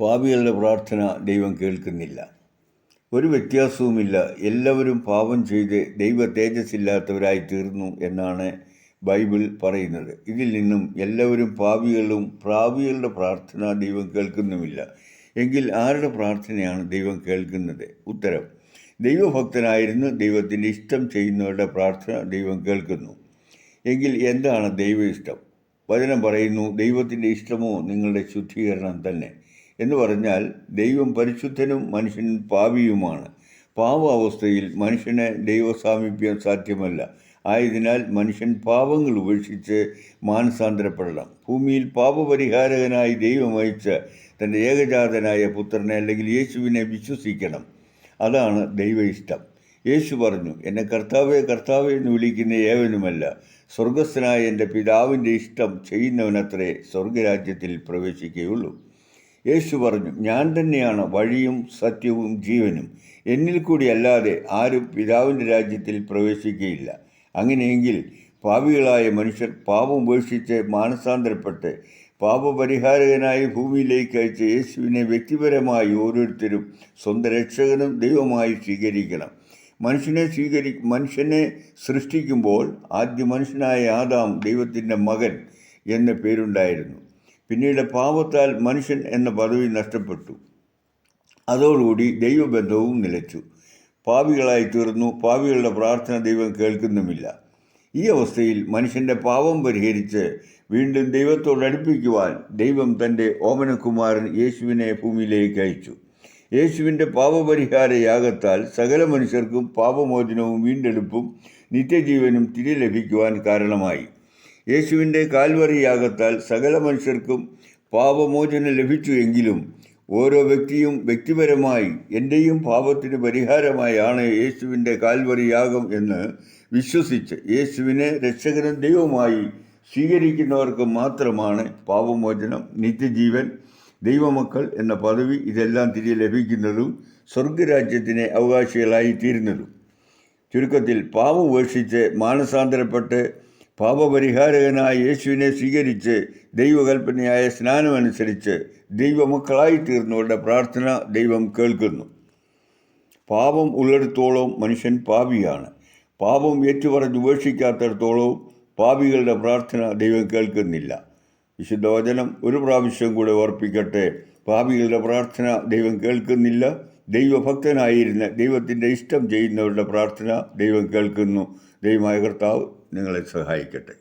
പാപികളുടെ പ്രാർത്ഥന ദൈവം കേൾക്കുന്നില്ല. ഒരു വ്യത്യാസവുമില്ല. എല്ലാവരും പാപം ചെയ്ത് ദൈവ തേജസ്സില്ലാത്തവരായി തീർന്നു എന്നാണ് ബൈബിൾ പറയുന്നത്. ഇതിൽ നിന്നും എല്ലാവരും പാപികളും പ്രാപികളുടെ പ്രാർത്ഥന ദൈവം കേൾക്കുന്നുമില്ല. എങ്കിൽ ആരുടെ പ്രാർത്ഥനയാണ് ദൈവം കേൾക്കുന്നത്? ഉത്തരം ദൈവഭക്തനായിരുന്നു ദൈവത്തിന്റെ ഇഷ്ടം ചെയ്യുന്നവരുടെ പ്രാർത്ഥന ദൈവം കേൾക്കുന്നു. എങ്കിൽ എന്താണ് ദൈവ ഇഷ്ടം? വചനം പറയുന്നു ദൈവത്തിന്റെ ഇഷ്ടമോ നിങ്ങളുടെ ശുദ്ധീകരണം തന്നെ. എന്ന് പറഞ്ഞാൽ ദൈവം പരിശുദ്ധനും മനുഷ്യൻ പാപിയുമാണ്. പാവാവസ്ഥയിൽ മനുഷ്യനെ ദൈവസാമീപ്യം സാധ്യമല്ല. ആയതിനാൽ മനുഷ്യൻ പാപങ്ങൾ ഉപേക്ഷിച്ച് മാനസാന്തരപ്പെടണം. ഭൂമിയിൽ പാപപരിഹാരകനായി ദൈവം അയച്ച തന്റെ ഏകജാതനായ പുത്രനെ അല്ലെങ്കിൽ യേശുവിനെ വിശ്വസിക്കണം. അതാണ് ദൈവ ഇഷ്ടം യേശു പറഞ്ഞു എന്നെ കർത്താവെ കർത്താവെ എന്ന് വിളിക്കുന്ന ഏവനുമല്ല. സ്വർഗസ്ഥനായ എന്റെ പിതാവിന്റെ ഇഷ്ടം ചെയ്യുന്നവനത്രേ സ്വർഗരാജ്യത്തിൽ പ്രവേശിക്കുകയുള്ളൂ. യേശു പറഞ്ഞു ഞാൻ തന്നെയാണ് വഴിയും സത്യവും ജീവനും. എന്നിൽ കൂടി അല്ലാതെ ആരും പിതാവിന്റെ രാജ്യത്തിൽ പ്രവേശിക്കുകയില്ല അങ്ങനെയെങ്കിൽ പാവികളായ മനുഷ്യർ പാപം ഉപേക്ഷിച്ച് മാനസാന്തരപ്പെട്ട് പാപപരിഹാരകനായി ഭൂമിയിലേക്ക് അയച്ച യേശുവിനെ വ്യക്തിപരമായി ഓരോരുത്തരും സ്വന്തം രക്ഷകനും ദൈവമായി സ്വീകരിക്കണം. മനുഷ്യനെ സ്വീകരി മനുഷ്യനെ സൃഷ്ടിക്കുമ്പോൾ ആദ്യ മനുഷ്യനായ ആദാം ദൈവത്തിന്റെ മകൻ എന്ന പേരുണ്ടായിരുന്നു. പിന്നീട് പാപത്താൽ മനുഷ്യൻ എന്ന പദവി നഷ്ടപ്പെട്ടു. അതോടുകൂടി ദൈവബന്ധവും നിലച്ചു. പാപികളായി തീർന്നു. പാപികളുടെ പ്രാർത്ഥന ദൈവം കേൾക്കുന്നുമില്ല. ഈ അവസ്ഥയിൽ മനുഷ്യന്റെ പാപം പരിഹരിച്ച് വീണ്ടും ദൈവത്തോട് അടുപ്പിക്കുവാൻ ദൈവം തന്റെ ഓമനകുമാരൻ യേശുവിനെ ഭൂമിയിലേക്ക് അയച്ചു. യേശുവിന്റെ പാപപരിഹാര യാഗത്താൽ സകല മനുഷ്യർക്കും പാപമോചനവും വീണ്ടെടുപ്പും നിത്യജീവനും തിരി ലഭിക്കുവാൻ കാരണമായി. യേശുവിന്റെ കാൽവറി യാഗത്താൽ സകല മനുഷ്യർക്കും പാപമോചനം ലഭിച്ചു എങ്കിലും ഓരോ വ്യക്തിയും വ്യക്തിപരമായി എന്റെയും പാപത്തിന് പരിഹാരമായാണ് യേശുവിന്റെ കാൽവറി യാഗം എന്ന് വിശ്വസിച്ച് യേശുവിനെ രക്ഷകനും ദൈവമായി സ്വീകരിക്കുന്നവർക്ക് മാത്രമാണ് പാപമോചനം. നിത്യജീവൻ ദൈവമക്കൾ എന്ന പദവി ഇതെല്ലാം തിരികെ ലഭിക്കുന്നതും സ്വർഗരാജ്യത്തിന് അവകാശികളായി തീരുന്നതും. ചുരുക്കത്തിൽ പാപം ഉപേക്ഷിച്ച് മാനസാന്തരപ്പെട്ട് പാപപരിഹാരകനായ യേശുവിനെ സ്വീകരിച്ച് ദൈവകൽപ്പനയായ സ്നാനമനുസരിച്ച് ദൈവമക്കളായി തീർന്നവരുടെ പ്രാർത്ഥന ദൈവം കേൾക്കുന്നു. പാപം ഉള്ളിടത്തോളം മനുഷ്യൻ പാപിയാണ്. പാപം ഏറ്റുപറഞ്ഞ് ഉപേക്ഷിക്കാത്തടത്തോളവും പാപികളുടെ പ്രാർത്ഥന ദൈവം കേൾക്കുന്നില്ല. വിശുദ്ധ വചനം ഒരു പ്രാവശ്യം കൂടെ ഓർപ്പിക്കട്ടെ. പാപികളുടെ പ്രാർത്ഥന ദൈവം കേൾക്കുന്നില്ല. ദൈവഭക്തനായിരുന്ന ദൈവത്തിന്റെ ഇഷ്ടം ചെയ്യുന്നവരുടെ പ്രാർത്ഥന ദൈവം കേൾക്കുന്നു. ദൈവമായ കർത്താവ് നിങ്ങളെ സഹായിക്കട്ടെ.